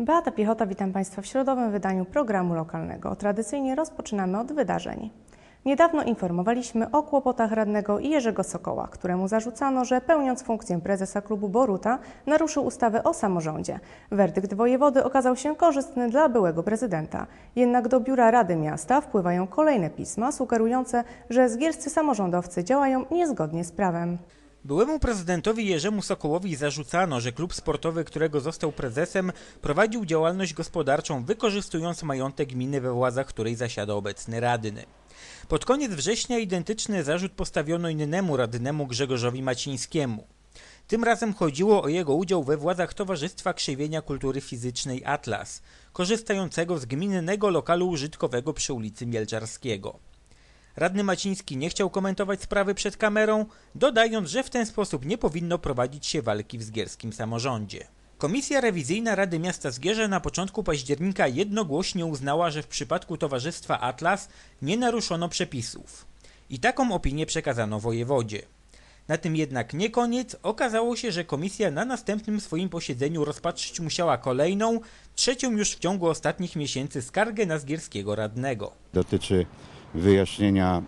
Beata Piechota, witam Państwa w środowym wydaniu programu lokalnego. Tradycyjnie rozpoczynamy od wydarzeń. Niedawno informowaliśmy o kłopotach radnego Jerzego Sokoła, któremu zarzucano, że pełniąc funkcję prezesa klubu Boruta naruszył ustawę o samorządzie. Werdykt wojewody okazał się korzystny dla byłego prezydenta. Jednak do biura Rady Miasta wpływają kolejne pisma sugerujące, że zgierscy samorządowcy działają niezgodnie z prawem. Byłemu prezydentowi Jerzemu Sokołowi zarzucano, że klub sportowy, którego został prezesem, prowadził działalność gospodarczą wykorzystując majątek gminy we władzach której zasiada obecny radny. Pod koniec września identyczny zarzut postawiono innemu radnemu Grzegorzowi Macińskiemu. Tym razem chodziło o jego udział we władzach Towarzystwa Krzewienia Kultury Fizycznej Atlas, korzystającego z gminnego lokalu użytkowego przy ulicy Mielczarskiego. Radny Maciński nie chciał komentować sprawy przed kamerą, dodając, że w ten sposób nie powinno prowadzić się walki w zgierskim samorządzie. Komisja rewizyjna Rady Miasta Zgierze na początku października jednogłośnie uznała, że w przypadku Towarzystwa Atlas nie naruszono przepisów. I taką opinię przekazano wojewodzie. Na tym jednak nie koniec. Okazało się, że komisja na następnym swoim posiedzeniu rozpatrzyć musiała kolejną, trzecią już w ciągu ostatnich miesięcy skargę na zgierskiego radnego. dotyczy wyjaśnienia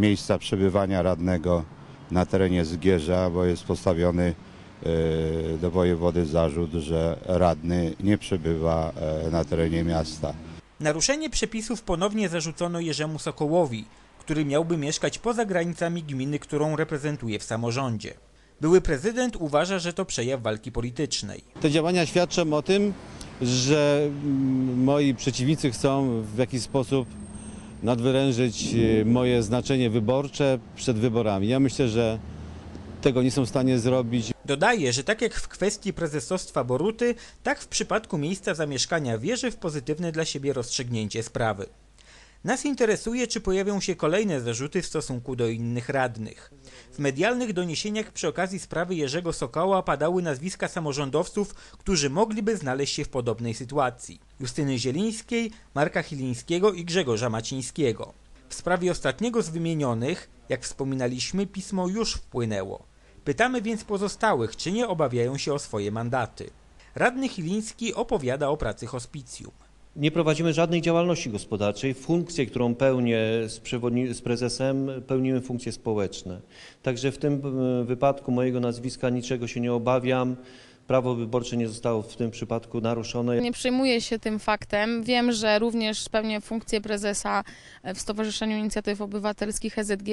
miejsca przebywania radnego na terenie Zgierza, bo jest postawiony e, do wojewody zarzut, że radny nie przebywa e, na terenie miasta. Naruszenie przepisów ponownie zarzucono Jerzemu Sokołowi, który miałby mieszkać poza granicami gminy, którą reprezentuje w samorządzie. Były prezydent uważa, że to przejaw walki politycznej. Te działania świadczą o tym, że moi przeciwnicy chcą w jakiś sposób nadwyrężyć e, moje znaczenie wyborcze przed wyborami. Ja myślę, że tego nie są w stanie zrobić. Dodaje, że tak jak w kwestii prezesostwa Boruty, tak w przypadku miejsca zamieszkania wierzy w pozytywne dla siebie rozstrzygnięcie sprawy. Nas interesuje, czy pojawią się kolejne zarzuty w stosunku do innych radnych. W medialnych doniesieniach przy okazji sprawy Jerzego Sokoła padały nazwiska samorządowców, którzy mogliby znaleźć się w podobnej sytuacji. Justyny Zielińskiej, Marka Chilińskiego i Grzegorza Macińskiego. W sprawie ostatniego z wymienionych, jak wspominaliśmy, pismo już wpłynęło. Pytamy więc pozostałych, czy nie obawiają się o swoje mandaty. Radny Chiliński opowiada o pracy hospicjum. Nie prowadzimy żadnej działalności gospodarczej. Funkcję, którą pełnię z, z prezesem, pełnimy funkcje społeczne. Także w tym e, wypadku mojego nazwiska niczego się nie obawiam. Prawo wyborcze nie zostało w tym przypadku naruszone. Nie przejmuję się tym faktem. Wiem, że również pełnię funkcję prezesa w Stowarzyszeniu Inicjatyw Obywatelskich EZG,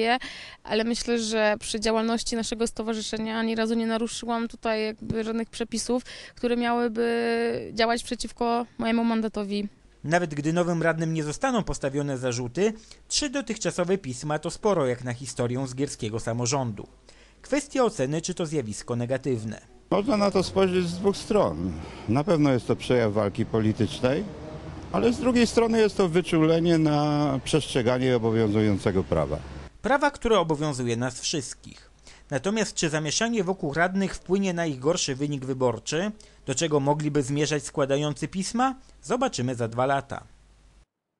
ale myślę, że przy działalności naszego stowarzyszenia ani razu nie naruszyłam tutaj jakby żadnych przepisów, które miałyby działać przeciwko mojemu mandatowi. Nawet gdy nowym radnym nie zostaną postawione zarzuty, trzy dotychczasowe pisma to sporo jak na historię zgierskiego samorządu. Kwestia oceny, czy to zjawisko negatywne. Można na to spojrzeć z dwóch stron. Na pewno jest to przejaw walki politycznej, ale z drugiej strony jest to wyczulenie na przestrzeganie obowiązującego prawa. Prawa, które obowiązuje nas wszystkich. Natomiast czy zamieszanie wokół radnych wpłynie na ich gorszy wynik wyborczy, do czego mogliby zmierzać składający pisma? Zobaczymy za dwa lata.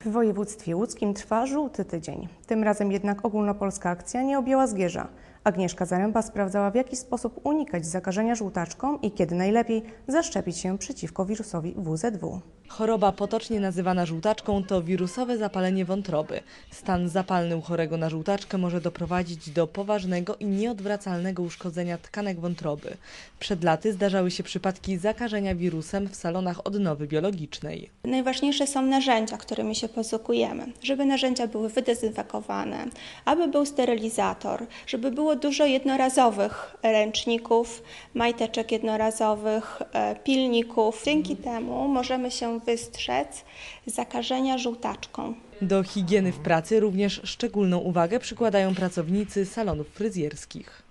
W województwie łódzkim trwa żółty tydzień. Tym razem jednak ogólnopolska akcja nie objęła Zgierza. Agnieszka Zaręba sprawdzała w jaki sposób unikać zakażenia żółtaczką i kiedy najlepiej zaszczepić się przeciwko wirusowi WZW. Choroba potocznie nazywana żółtaczką to wirusowe zapalenie wątroby. Stan zapalny u chorego na żółtaczkę może doprowadzić do poważnego i nieodwracalnego uszkodzenia tkanek wątroby. Przed laty zdarzały się przypadki zakażenia wirusem w salonach odnowy biologicznej. Najważniejsze są narzędzia, którymi się posługujemy. Żeby narzędzia były wydezynfekowane, aby był sterylizator, żeby było dużo jednorazowych ręczników, majteczek jednorazowych, e, pilników. Dzięki temu możemy się wystrzec zakażenia żółtaczką. Do higieny w pracy również szczególną uwagę przykładają pracownicy salonów fryzjerskich.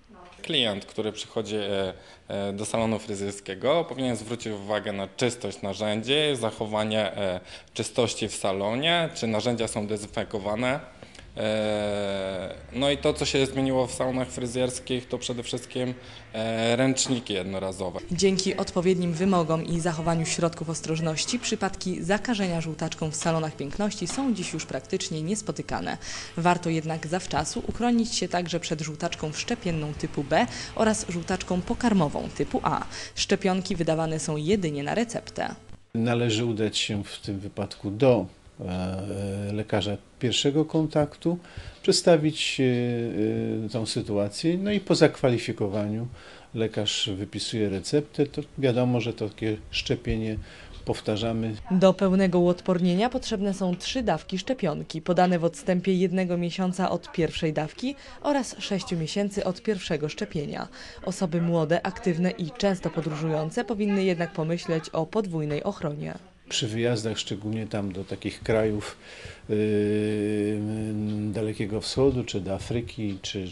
Klient, który przychodzi e, e, do salonu fryzjerskiego, powinien zwrócić uwagę na czystość narzędzi, zachowanie czystości w salonie, czy narzędzia są dezynfekowane. E, No i to, co się zmieniło w salonach fryzjerskich, to przede wszystkim e, ręczniki jednorazowe. Dzięki odpowiednim wymogom i zachowaniu środków ostrożności przypadki zakażenia żółtaczką w salonach piękności są dziś już praktycznie niespotykane. Warto jednak zawczasu uchronić się także przed żółtaczką wszczepienną typu B oraz żółtaczką pokarmową typu A. Szczepionki wydawane są jedynie na receptę. Należy udać się w tym wypadku do lekarza pierwszego kontaktu, przedstawić e, e, tą sytuację, no i po zakwalifikowaniu lekarz wypisuje receptę, to wiadomo, że takie szczepienie powtarzamy Do pełnego uodpornienia potrzebne są trzy dawki szczepionki, podane w odstępie jednego miesiąca od pierwszej dawki oraz sześciu miesięcy od pierwszego szczepienia. Osoby młode, aktywne i często podróżujące powinny jednak pomyśleć o podwójnej ochronie. Przy wyjazdach, szczególnie tam do takich krajów yy, Dalekiego Wschodu, czy do Afryki, czy,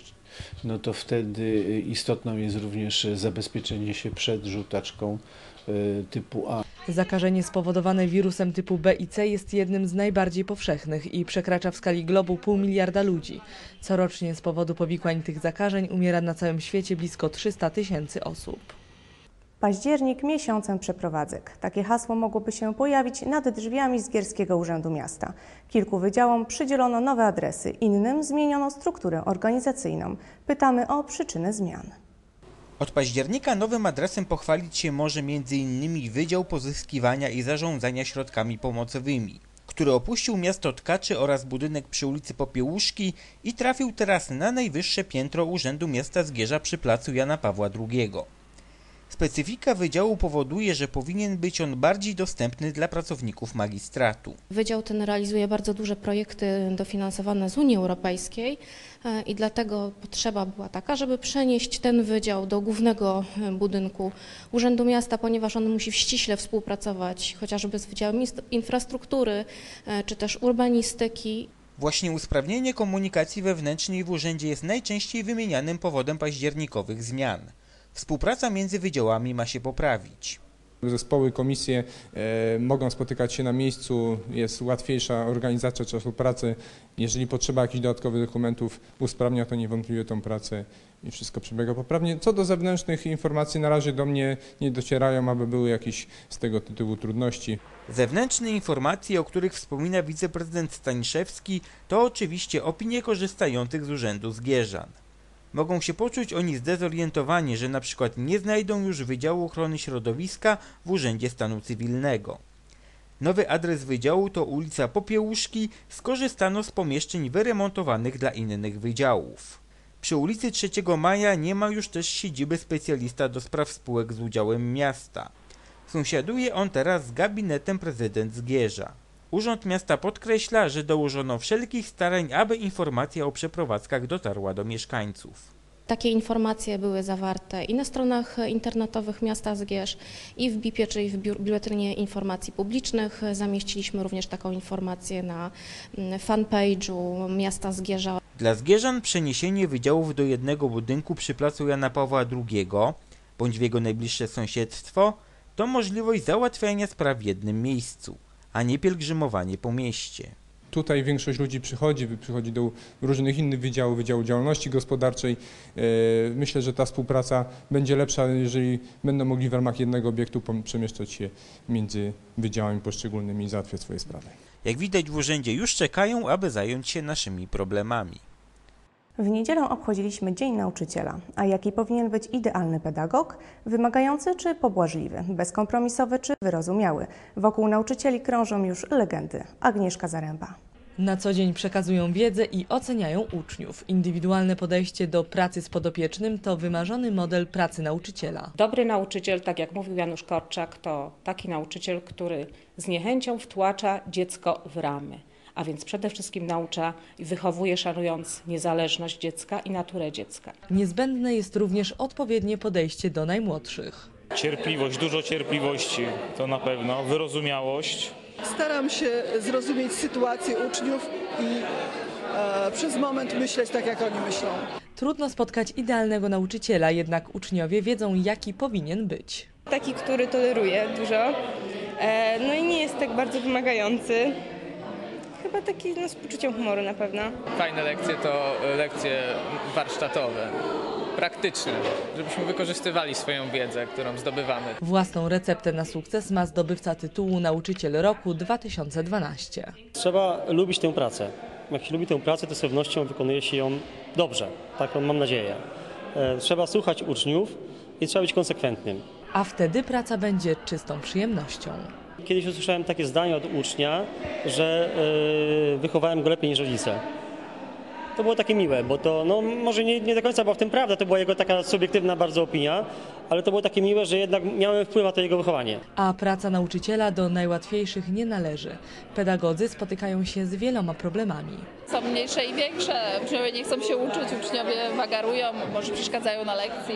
no to wtedy istotną jest również zabezpieczenie się przed żółtaczką yy, typu A. Zakażenie spowodowane wirusem typu B i C jest jednym z najbardziej powszechnych i przekracza w skali globu pół miliarda ludzi. Corocznie z powodu powikłań tych zakażeń umiera na całym świecie blisko 300 tysięcy osób. Październik miesiącem przeprowadzek. Takie hasło mogłoby się pojawić nad drzwiami Zgierskiego Urzędu Miasta. Kilku wydziałom przydzielono nowe adresy, innym zmieniono strukturę organizacyjną. Pytamy o przyczyny zmian. Od października nowym adresem pochwalić się może m.in. Wydział Pozyskiwania i Zarządzania Środkami Pomocowymi, który opuścił miasto Tkaczy oraz budynek przy ulicy Popiełuszki i trafił teraz na najwyższe piętro Urzędu Miasta Zgierza przy placu Jana Pawła II. Specyfika wydziału powoduje, że powinien być on bardziej dostępny dla pracowników magistratu. Wydział ten realizuje bardzo duże projekty dofinansowane z Unii Europejskiej e, i dlatego potrzeba była taka, żeby przenieść ten wydział do głównego e, budynku Urzędu Miasta, ponieważ on musi ściśle współpracować chociażby z Wydziałem Infrastruktury e, czy też urbanistyki. Właśnie usprawnienie komunikacji wewnętrznej w urzędzie jest najczęściej wymienianym powodem październikowych zmian. Współpraca między wydziałami ma się poprawić. Zespoły, komisje e, mogą spotykać się na miejscu, jest łatwiejsza organizacja czasu pracy. Jeżeli potrzeba jakichś dodatkowych dokumentów, usprawnia to niewątpliwie tą pracę i wszystko przebiega poprawnie. Co do zewnętrznych informacji, na razie do mnie nie docierają, aby były jakieś z tego tytułu trudności. Zewnętrzne informacje, o których wspomina wiceprezydent Staniszewski, to oczywiście opinie korzystających z urzędu Zgierzan. Mogą się poczuć oni zdezorientowani, że na przykład nie znajdą już Wydziału Ochrony Środowiska w Urzędzie Stanu Cywilnego. Nowy adres wydziału to ulica Popiełuszki, skorzystano z pomieszczeń wyremontowanych dla innych wydziałów. Przy ulicy 3 Maja nie ma już też siedziby specjalista do spraw spółek z udziałem miasta. Sąsiaduje on teraz z gabinetem prezydent Zgierza. Urząd Miasta podkreśla, że dołożono wszelkich starań, aby informacja o przeprowadzkach dotarła do mieszkańców. Takie informacje były zawarte i na stronach internetowych miasta Zgierz, i w BIP-ie, czyli w Biuletynie Informacji Publicznych. Zamieściliśmy również taką informację na mm, fanpage'u miasta Zgierza Dla Zgierzan przeniesienie wydziałów do jednego budynku przy placu Jana Pawła II bądź w jego najbliższe sąsiedztwo to możliwość załatwiania spraw w jednym miejscu, a nie pielgrzymowanie po mieście. Tutaj większość ludzi przychodzi, przychodzi do różnych innych wydziałów, Wydziału Działalności Gospodarczej. E, Myślę, że ta współpraca będzie lepsza, jeżeli będą mogli w ramach jednego obiektu przemieszczać się między wydziałami poszczególnymi i załatwiać swoje sprawy. Jak widać w urzędzie już czekają, aby zająć się naszymi problemami. W niedzielę obchodziliśmy Dzień Nauczyciela. A jaki powinien być idealny pedagog? Wymagający czy pobłażliwy? Bezkompromisowy czy wyrozumiały? Wokół nauczycieli krążą już legendy. Agnieszka Zaręba. Na co dzień przekazują wiedzę i oceniają uczniów. Indywidualne podejście do pracy z podopiecznym to wymarzony model pracy nauczyciela. Dobry nauczyciel, tak jak mówił Janusz Korczak, to taki nauczyciel, który z niechęcią wtłacza dziecko w ramy, a więc przede wszystkim naucza i wychowuje, szanując niezależność dziecka i naturę dziecka. Niezbędne jest również odpowiednie podejście do najmłodszych. Cierpliwość, dużo cierpliwości, to na pewno, wyrozumiałość. Staram się zrozumieć sytuację uczniów i e, przez moment myśleć tak, jak oni myślą. Trudno spotkać idealnego nauczyciela, jednak uczniowie wiedzą, jaki powinien być. Taki, który toleruje dużo, e, no i nie jest tak bardzo wymagający. Chyba taki no, z poczuciem humoru na pewno. Fajne lekcje to lekcje warsztatowe, praktyczne, żebyśmy wykorzystywali swoją wiedzę, którą zdobywamy. Własną receptę na sukces ma zdobywca tytułu Nauczyciel Roku 2012. Trzeba lubić tę pracę. Jak się lubi tę pracę, to z pewnością wykonuje się ją dobrze. Taką mam nadzieję. E, Trzeba słuchać uczniów i trzeba być konsekwentnym. A wtedy praca będzie czystą przyjemnością. Kiedyś usłyszałem takie zdanie od ucznia, że yy, wychowałem go lepiej niż rodzice. To było takie miłe, bo to no, może nie, nie do końca była w tym prawda, to była jego taka subiektywna bardzo opinia, ale to było takie miłe, że jednak miałem wpływ na to jego wychowanie. A praca nauczyciela do najłatwiejszych nie należy. Pedagodzy spotykają się z wieloma problemami. Są mniejsze i większe. Uczniowie nie chcą się uczyć, uczniowie wagarują, może przeszkadzają na lekcji.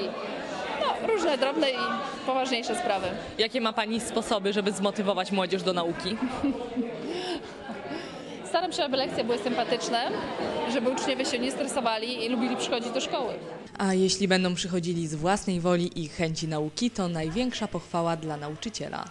No, różne drobne i poważniejsze sprawy. Jakie ma Pani sposoby, żeby zmotywować młodzież do nauki? Staram się, aby lekcje były sympatyczne, żeby uczniowie się nie stresowali i lubili przychodzić do szkoły. A jeśli będą przychodzili z własnej woli i chęci nauki, to największa pochwała dla nauczyciela.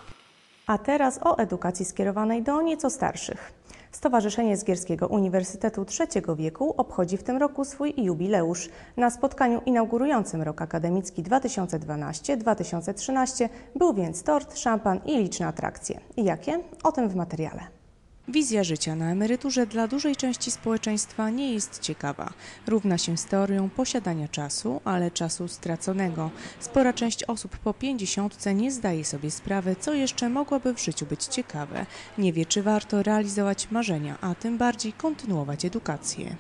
A teraz o edukacji skierowanej do nieco starszych. Stowarzyszenie Zgierskiego Uniwersytetu Trzeciego Wieku obchodzi w tym roku swój jubileusz. Na spotkaniu inaugurującym rok akademicki 2012-2013 był więc tort, szampan i liczne atrakcje. Jakie? O tym w materiale. Wizja życia na emeryturze dla dużej części społeczeństwa nie jest ciekawa. Równa się z teorią posiadania czasu, ale czasu straconego. Spora część osób po pięćdziesiątce nie zdaje sobie sprawy, co jeszcze mogłoby w życiu być ciekawe. Nie wie, czy warto realizować marzenia, a tym bardziej kontynuować edukację.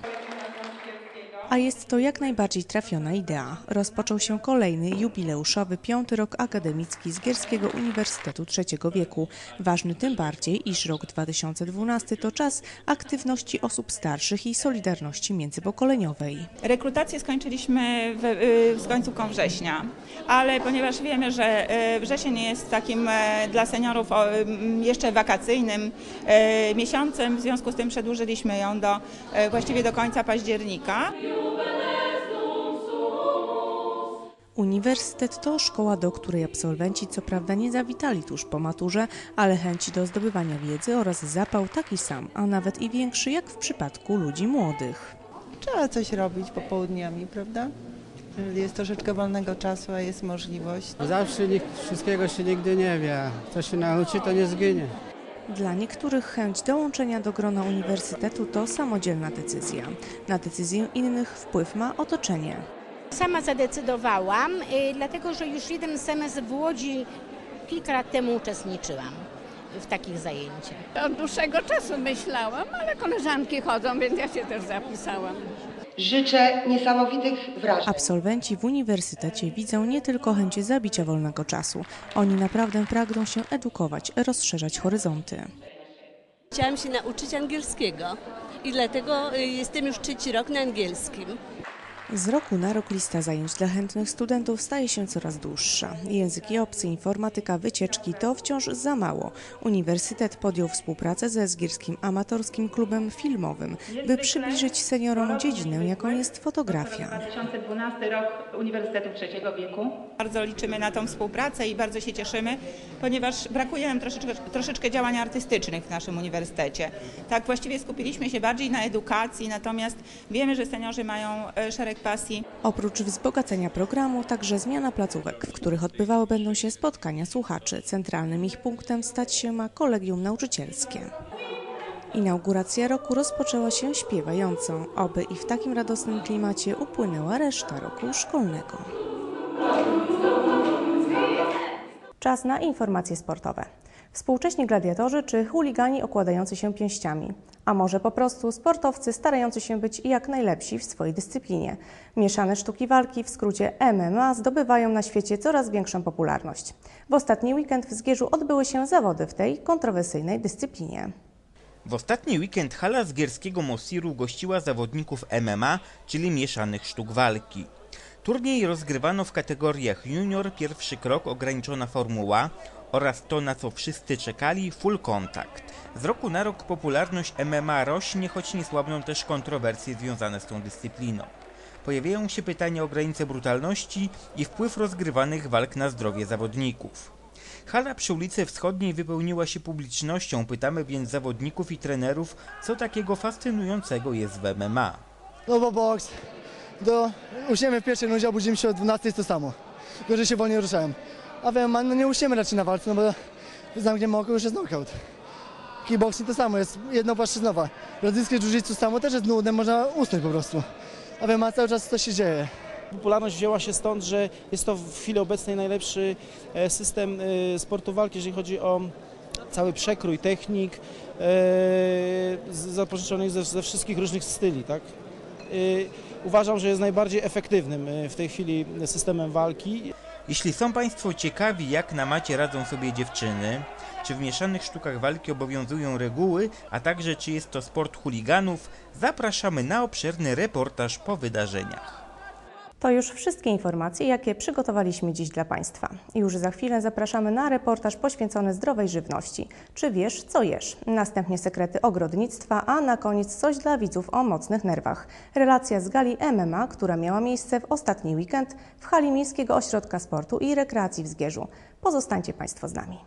A jest to jak najbardziej trafiona idea. Rozpoczął się kolejny jubileuszowy piąty rok akademicki z Gierskiego Uniwersytetu Trzeciego Wieku. Ważny tym bardziej, iż rok 2012 to czas aktywności osób starszych i solidarności międzypokoleniowej. Rekrutację skończyliśmy w, y, z końcówką września, ale ponieważ wiemy, że y, wrzesień jest takim e, dla seniorów mm, jeszcze wakacyjnym e, miesiącem, w związku z tym przedłużyliśmy ją do e, właściwie do końca października. Uniwersytet to szkoła, do której absolwenci co prawda nie zawitali tuż po maturze, ale chęci do zdobywania wiedzy oraz zapał taki sam, a nawet i większy jak w przypadku ludzi młodych. Trzeba coś robić popołudniami, prawda? Jest troszeczkę wolnego czasu, a jest możliwość. Zawsze nikt, wszystkiego się nigdy nie wie. Co się nauczy, to nie zginie. Dla niektórych chęć dołączenia do grona uniwersytetu to samodzielna decyzja. Na decyzję innych wpływ ma otoczenie. Sama zadecydowałam, y, dlatego że już jeden semestr w Łodzi kilka lat temu uczestniczyłam w takich zajęciach. Od dłuższego czasu myślałam, ale koleżanki chodzą, więc ja się też zapisałam. Życzę niesamowitych wrażeń. Absolwenci w uniwersytecie widzą nie tylko chęć zabicia wolnego czasu. Oni naprawdę pragną się edukować, rozszerzać horyzonty. Chciałam się nauczyć angielskiego i dlatego y, jestem już trzeci rok na angielskim. Z roku na rok lista zajęć dla chętnych studentów staje się coraz dłuższa. Języki obcy, informatyka, wycieczki to wciąż za mało. Uniwersytet podjął współpracę ze Zgierskim Amatorskim Klubem Filmowym, by przybliżyć seniorom dziedzinę, jaką jest fotografia. 2012 rok Uniwersytetu Trzeciego Wieku. Bardzo liczymy na tą współpracę i bardzo się cieszymy, ponieważ brakuje nam troszeczkę, troszeczkę działań artystycznych w naszym uniwersytecie. Tak właściwie skupiliśmy się bardziej na edukacji, natomiast wiemy, że seniorzy mają e, pasji. Oprócz wzbogacenia programu, także zmiana placówek, w których odbywały będą się spotkania słuchaczy. Centralnym ich punktem stać się ma kolegium nauczycielskie. Inauguracja roku rozpoczęła się śpiewającą, oby i w takim radosnym klimacie upłynęła reszta roku szkolnego. Czas na informacje sportowe. Współcześni gladiatorzy czy chuligani okładający się pięściami, a może po prostu sportowcy starający się być jak najlepsi w swojej dyscyplinie. Mieszane sztuki walki, w skrócie MMA, zdobywają na świecie coraz większą popularność. W ostatni weekend w Zgierzu odbyły się zawody w tej kontrowersyjnej dyscyplinie. W ostatni weekend hala Zgierskiego Mosiru gościła zawodników MMA, czyli mieszanych sztuk walki. Turniej rozgrywano w kategoriach junior, pierwszy krok, ograniczona formuła oraz to, na co wszyscy czekali, full contact. Z roku na rok popularność MMA rośnie, choć nie słabną też kontrowersje związane z tą dyscypliną. Pojawiają się pytania o granice brutalności i wpływ rozgrywanych walk na zdrowie zawodników. Hala przy ulicy Wschodniej wypełniła się publicznością, pytamy więc zawodników i trenerów, co takiego fascynującego jest w MMA. No bo boks, do usiemy w pierwszej rundzie, obudzimy się o 12 jest to samo, że się wolniej ruszałem. A w MMA no nie usiemy raczej na walce, no bo zamkniemy oko, już jest knockout. Kickboxing to samo, jest jednopłaszczyznowa. Brazylijskie jiu-jitsu samo też jest nudne, można usnąć po prostu. A w MMA cały czas coś się dzieje. Popularność wzięła się stąd, że jest to w chwili obecnej najlepszy e, system e, sportu walki, jeżeli chodzi o cały przekrój technik e, zapożyczonych ze, ze wszystkich różnych styli. Tak? Uważam, że jest najbardziej efektywnym w tej chwili systemem walki. Jeśli są Państwo ciekawi, jak na macie radzą sobie dziewczyny, czy w mieszanych sztukach walki obowiązują reguły, a także czy jest to sport chuliganów, zapraszamy na obszerny reportaż po wydarzeniach. To już wszystkie informacje, jakie przygotowaliśmy dziś dla Państwa. Już za chwilę zapraszamy na reportaż poświęcony zdrowej żywności. Czy wiesz, co jesz? Następnie sekrety ogrodnictwa, a na koniec coś dla widzów o mocnych nerwach. Relacja z gali MMA, która miała miejsce w ostatni weekend w hali Miejskiego Ośrodka Sportu i Rekreacji w Zgierzu. Pozostańcie Państwo z nami.